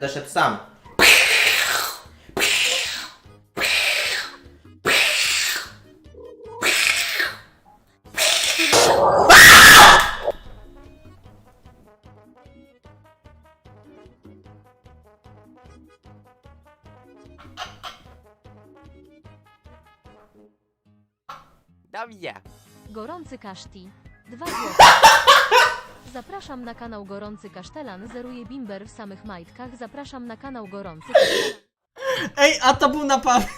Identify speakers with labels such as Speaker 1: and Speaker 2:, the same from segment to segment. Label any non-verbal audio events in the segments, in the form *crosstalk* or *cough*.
Speaker 1: Będę szedł sam.
Speaker 2: Dobrze.
Speaker 3: Gorący kaszti. 2 złote. Zapraszam na kanał Gorący Kasztelan, zeruje bimber w samych majtkach. Zapraszam na kanał Gorący Kasztelan.
Speaker 4: Ej, a to był naprawdę...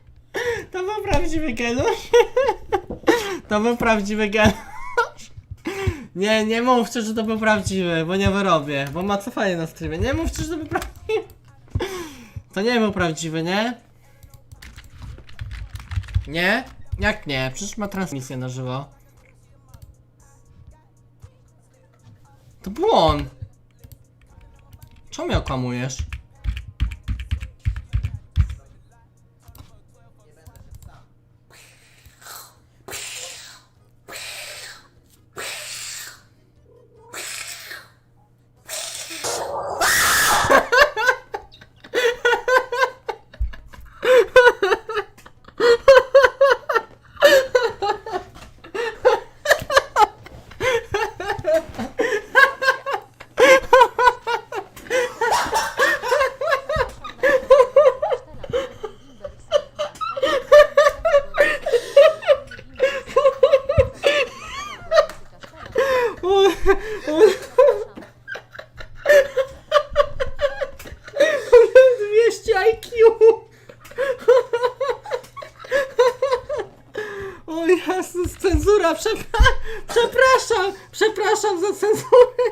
Speaker 4: *laughs* To był prawdziwy genusz? *laughs* To był prawdziwy genusz? *laughs* Nie, nie mówcie, że to był prawdziwy, bo nie wyrobię, bo ma cofanie na streamie. Nie mówcie, że to był prawdziwy. To nie był prawdziwy, nie? Nie? Jak nie? Przecież ma transmisję na żywo. To był on. Czemu mnie okłamujesz? IQ! *laughs* O Jezus, cenzura, przepra przepraszam, przepraszam za cenzurę.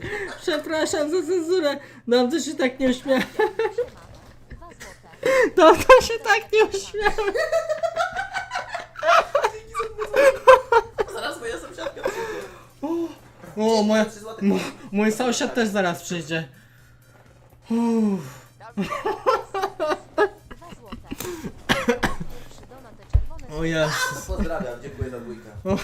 Speaker 4: *laughs* Przepraszam za cenzurę. No *laughs* to się tak nie uśmiałem.
Speaker 3: 2 złote.
Speaker 4: No to się tak nie uśmiałem.
Speaker 1: Zaraz moja sąsiadka przyjdzie.
Speaker 4: O, moja, mo, mój sąsiad też zaraz przyjdzie. Uff.
Speaker 3: 2 złote. Pierwszy donat te czerwone
Speaker 4: O Jezus.
Speaker 1: Pozdrawiam, dziękuję za dwójkę. *laughs*